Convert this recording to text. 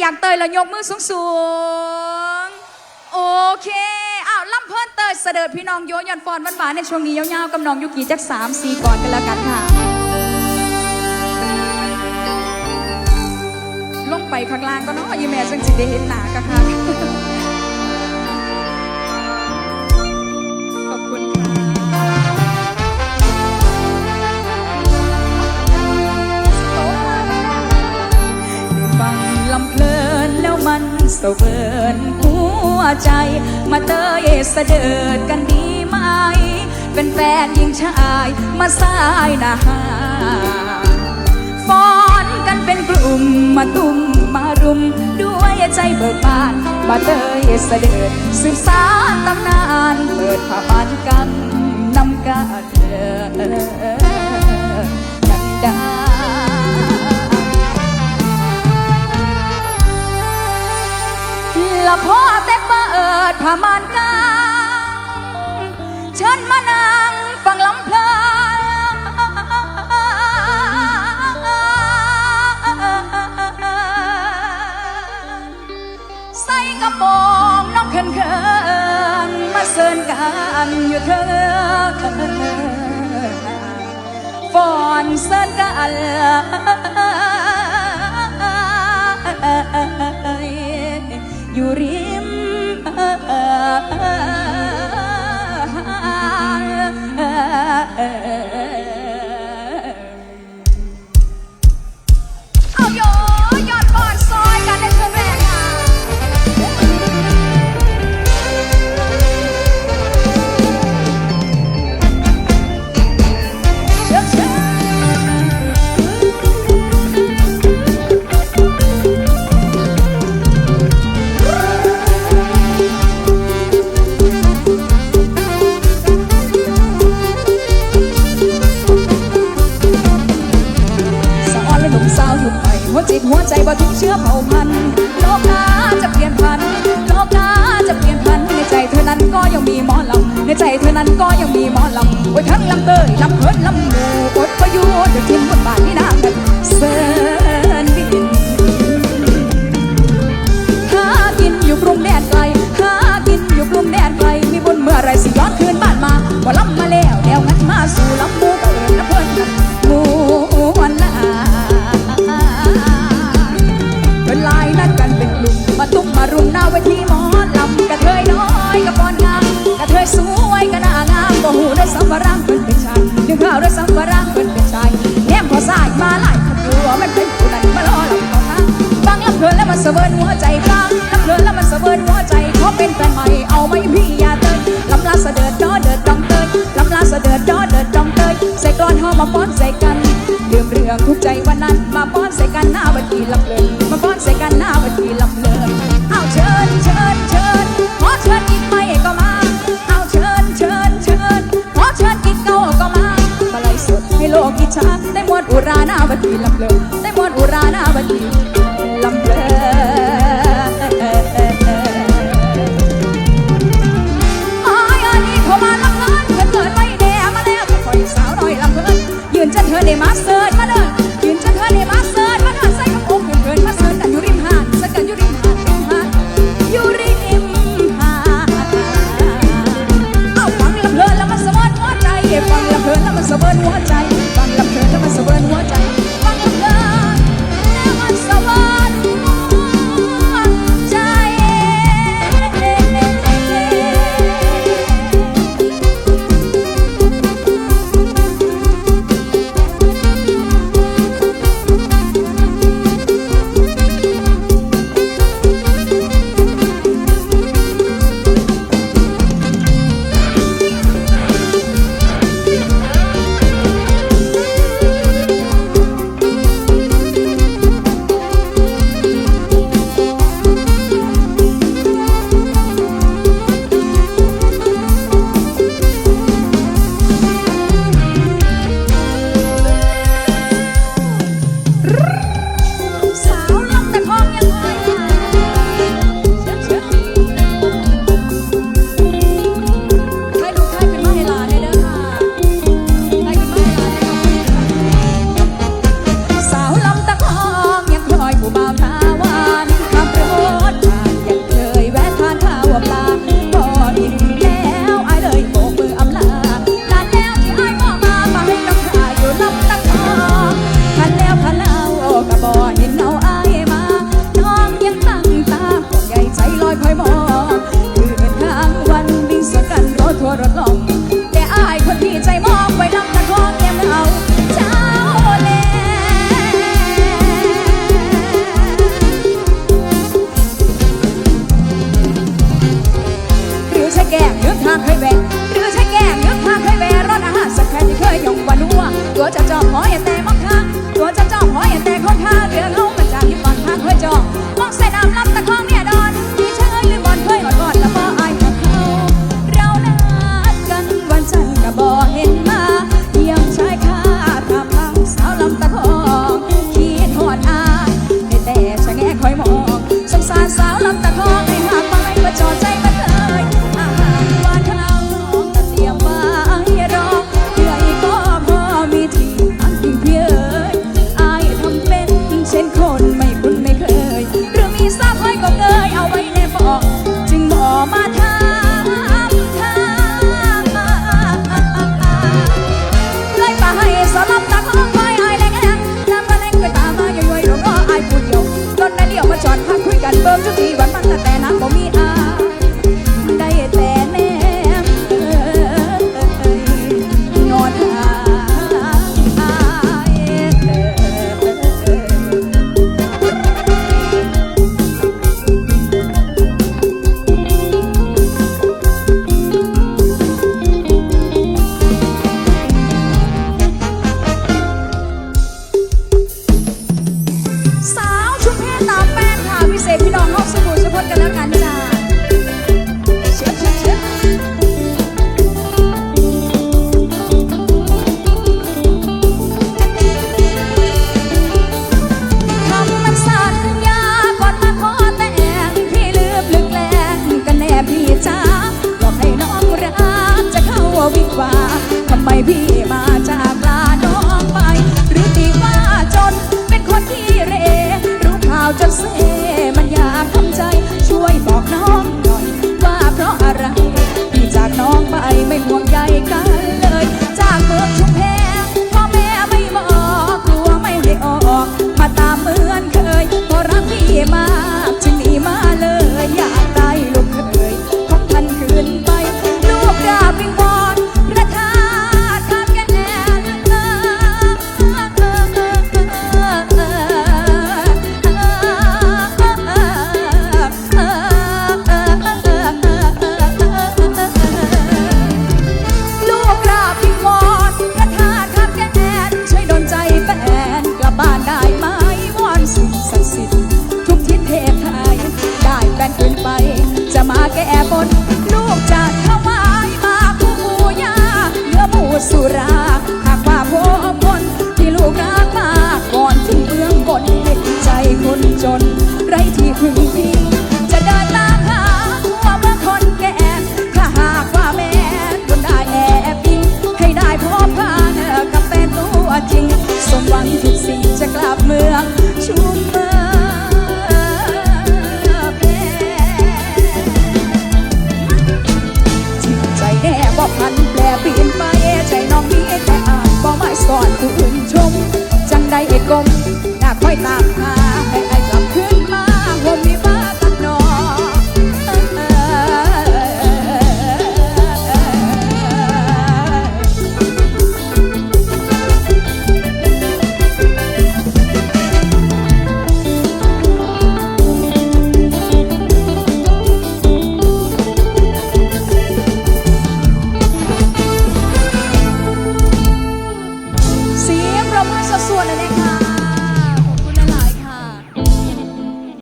อยากเตยแล้วยกมือสูงสูงๆโอเคอ้าวล่ำเพิ่นเตยเสด็จพี่น้องโยยอนฟอนหวานๆในช่วงนี้ยาวๆกับน้องยุกีจักสามสี่ก่อนกันแล้วกันค่ะ ลงไปข้างล่างก็เนาะยีแม่จังสิได้เห็นหนากันค่ะ มันเวินหัวใจ มาเตยเสดิดกันดีไหม เป็นแฟนหญิงชายมาสายนาหาฟ้อนกันเป็นกลุ่มมาตุ้มมารุม ด้วยใจเบิกบานมาเตยเสด็จสืบสานตำนานเปิดผ้าบานกันนำกันนันดา ละพ่อแต่เปิดผ้ามานกางเชิญมานั่งฟังลำเพลินใส่กระโปรงน้องเขินเขินมาเซินกันอยู่เธอฟอนเซินกัน อยู่ริ ในใจเธอนั้นก็ยังมีหมอลำโอ้ทั้งลำเตยลำเพินลำหมู มันเสเวิร์นหัวใจฟังลำเพลินแล้วมันเสเวิร์นหัวใจขอเป็นแฟนใหม่เอาไหม่พี่อย่าเตยลำลาเสด็จดอเดิดดองเตยลำลาเสด็จดอเดิดดองเตยใส่กลอนหอมาป้อนใส่กันลืมเรื่องทุกใจวันนั้นมาป้อนใส่กันหน้าบัดทีลำเลินมาป้อนใส่กันหน้าบัดทีลำ ลา ตัวจะจอมหมอเห็นแต่ กลมอยากคอยตามหา